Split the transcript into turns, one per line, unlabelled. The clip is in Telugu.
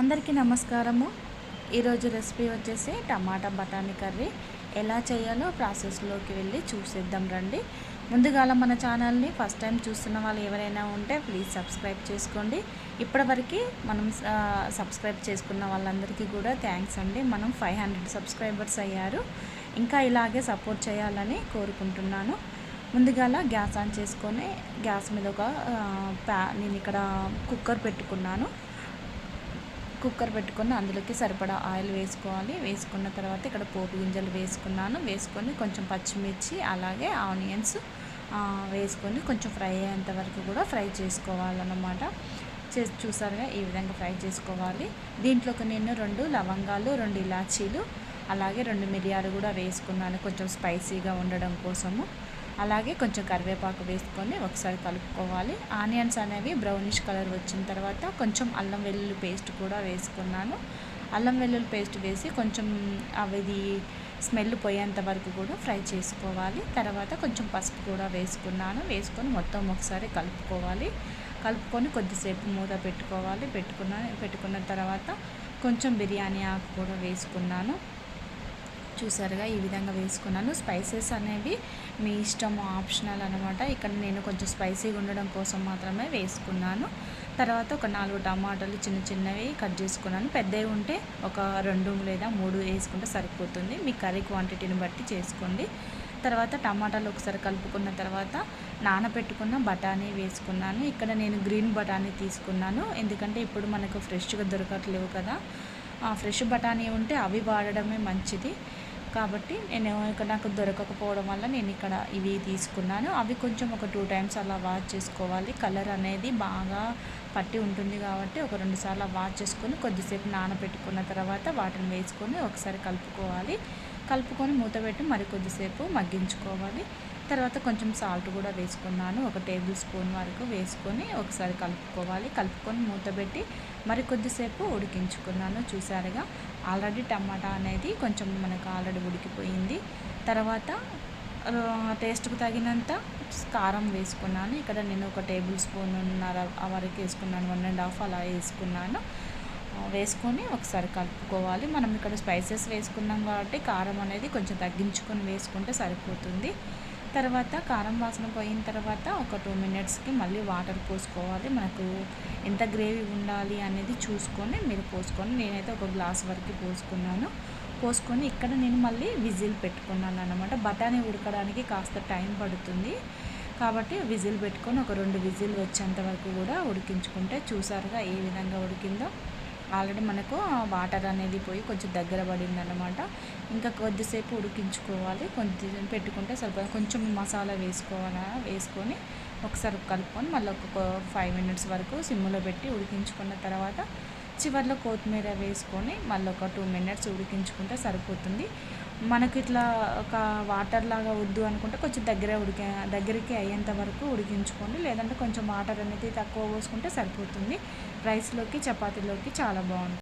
అందరికీ నమస్కారము. ఈరోజు రెసిపీ వచ్చేసి టమాటా బఠానీ కర్రీ. ఎలా చేయాలో ప్రాసెస్లోకి వెళ్ళి చూసేద్దాం రండి. ముందుగా మన ఛానల్ని ఫస్ట్ టైం చూస్తున్న వాళ్ళు ఎవరైనా ఉంటే ప్లీజ్ సబ్స్క్రైబ్ చేసుకోండి. ఇప్పటివరకు మనం సబ్స్క్రైబ్ చేసుకున్న వాళ్ళందరికీ కూడా థ్యాంక్స్ అండి. మనం ఫైవ్ హండ్రెడ్ సబ్స్క్రైబర్స్ అయ్యారు. ఇంకా ఇలాగే సపోర్ట్ చేయాలని కోరుకుంటున్నాను. ముందుగాల గ్యాస్ ఆన్ చేసుకొని గ్యాస్ మీద ఒక ప్యా నేను ఇక్కడ కుక్కర్ పెట్టుకున్నాను. కుక్కర్ పెట్టుకొని అందులోకి సరిపడా ఆయిల్ వేసుకోవాలి. వేసుకున్న తర్వాత ఇక్కడ పోపు గింజలు వేసుకున్నాను. వేసుకొని కొంచెం పచ్చిమిర్చి అలాగే ఆనియన్స్ వేసుకొని కొంచెం ఫ్రై అయ్యేంత వరకు కూడా ఫ్రై చేసుకోవాలన్నమాట. చేసి చూసారుగా ఈ విధంగా ఫ్రై చేసుకోవాలి. దీంట్లోకి నేను రెండు లవంగాలు రెండు ఇలాచీలు అలాగే రెండు మిరియాలు కూడా వేసుకున్నాను. కొంచెం స్పైసీగా ఉండడం కోసము. అలాగే కొంచెం కరివేపాకు వేసుకొని ఒకసారి కలుపుకోవాలి. ఆనియన్స్ అనేవి బ్రౌనిష్ కలర్ వచ్చిన తర్వాత కొంచెం అల్లం వెల్లుల్లి పేస్ట్ కూడా వేసుకున్నాను. అల్లం వెల్లుల్లి పేస్ట్ వేసి కొంచెం అవి స్మెల్ పోయేంత వరకు కూడా ఫ్రై చేసుకోవాలి. తర్వాత కొంచెం పసుపు కూడా వేసుకున్నాను. వేసుకొని మొత్తం ఒకసారి కలుపుకోవాలి. కలుపుకొని కొద్దిసేపు మూత పెట్టుకోవాలి. పెట్టుకున్న పెట్టుకున్న తర్వాత కొంచెం బిర్యానీ ఆకు కూడా వేసుకున్నాను. చూసారుగా ఈ విధంగా వేసుకున్నాను. స్పైసెస్ అనేవి మీ ఇష్టం ఆప్షనల్ అనమాట ఇక్కడ నేను కొంచెం స్పైసీగా ఉండడం కోసం మాత్రమే వేసుకున్నాను. తర్వాత ఒక నాలుగు టమాటాలు చిన్న చిన్నవి కట్ చేసుకున్నాను. పెద్దవి ఉంటే ఒక రెండు లేదా మూడు వేసుకుంటే సరిపోతుంది. మీ కర్రీ క్వాంటిటీని బట్టి చేసుకోండి. తర్వాత టమాటాలు ఒకసారి కలుపుకున్న తర్వాత నానబెట్టుకున్న బఠానీ వేసుకున్నాను. ఇక్కడ నేను గ్రీన్ బఠానీ తీసుకున్నాను. ఎందుకంటే ఇప్పుడు మనకు ఫ్రెష్గా దొరకట్లేవు కదా. ఫ్రెష్ బఠానీ ఉంటే అవి వాడడమే మంచిది. కాబట్టి నేను ఇక్కడ నాకు దొరకకపోవడం వల్ల నేను ఇక్కడ ఇవి తీసుకున్నాను. అవి కొంచెం ఒక టూ టైమ్స్ అలా వాష్ చేసుకోవాలి. కలర్ అనేది బాగా పట్టి ఉంటుంది కాబట్టి ఒక రెండు సార్లు వాష్ చేసుకొని కొద్దిసేపు నానబెట్టుకున్న తర్వాత వాటిని వేసుకొని ఒకసారి కలుపుకోవాలి. కలుపుకొని మూత పెట్టి మరి కొద్దిసేపు మగ్గించుకోవాలి. తర్వాత కొంచెం సాల్ట్ కూడా వేసుకున్నాను. ఒక టేబుల్ స్పూన్ వరకు వేసుకొని ఒకసారి కలుపుకోవాలి. కలుపుకొని మూత పెట్టి మరి కొద్దిసేపు ఉడికించుకున్నాను. చూసారుగా ఆల్రెడీ టమాటా అనేది కొంచెం మనకు ఆల్రెడీ ఉడికిపోయింది. తర్వాత టేస్ట్కు తగినంత కారం వేసుకున్నాను. ఇక్కడ నేను ఒక టేబుల్ స్పూన్ ఉన్నర వరకు వేసుకున్నాను. వన్ అండ్ హాఫ్ అలా వేసుకున్నాను. వేసుకొని ఒకసారి కలుపుకోవాలి. మనం ఇక్కడ స్పైసెస్ వేసుకున్నాం కాబట్టి కారం అనేది కొంచెం తగ్గించుకొని వేసుకుంటే సరిపోతుంది. తర్వాత కారం వాసన పోయిన తర్వాత ఒక టూ మినిట్స్కి మళ్ళీ వాటర్ పోసుకోవాలి. మనకు ఎంత గ్రేవీ ఉండాలి అనేది చూసుకొని మీరు పోసుకొని నేనైతే ఒక గ్లాస్ వరకు పోసుకున్నాను. పోసుకొని ఇక్కడ నేను మళ్ళీ విజిల్ పెట్టుకున్నాను అనమాట బఠానీ ఉడకడానికి కాస్త టైం పడుతుంది. కాబట్టి విజిల్ పెట్టుకొని ఒక రెండు విజిల్ వచ్చేంత వరకు కూడా ఉడికించుకుంటే చూసారుగా ఏ విధంగా ఉడికిందో. ఆల్రెడీ మనకు వాటర్ అనేది పోయి కొంచెం దగ్గర పడింది అనమాట ఇంకా కొద్దిసేపు ఉడికించుకోవాలి. కొంచెం పెట్టుకుంటే సరిపోతుంది కొంచెం మసాలా వేసుకోవాలా? వేసుకొని ఒకసారి కలుపుకొని మళ్ళీ ఒక ఫైవ్ మినిట్స్ వరకు సిమ్లో పెట్టి ఉడికించుకున్న తర్వాత చివరిలో కొత్తిమీర వేసుకొని మళ్ళీ ఒక టూ మినిట్స్ ఉడికించుకుంటే సరిపోతుంది. మనకి ఇట్లా ఒక వాటర్ లాగా వద్దు అనుకుంటే కొంచెం దగ్గర ఉడికే దగ్గరికి అయ్యేంత వరకు ఉడికించుకోండి. లేదంటే కొంచెం వాటర్ అనేది తక్కువ పోసుకుంటే సరిపోతుంది. రైస్లోకి చపాతీలోకి చాలా బాగుంటుంది.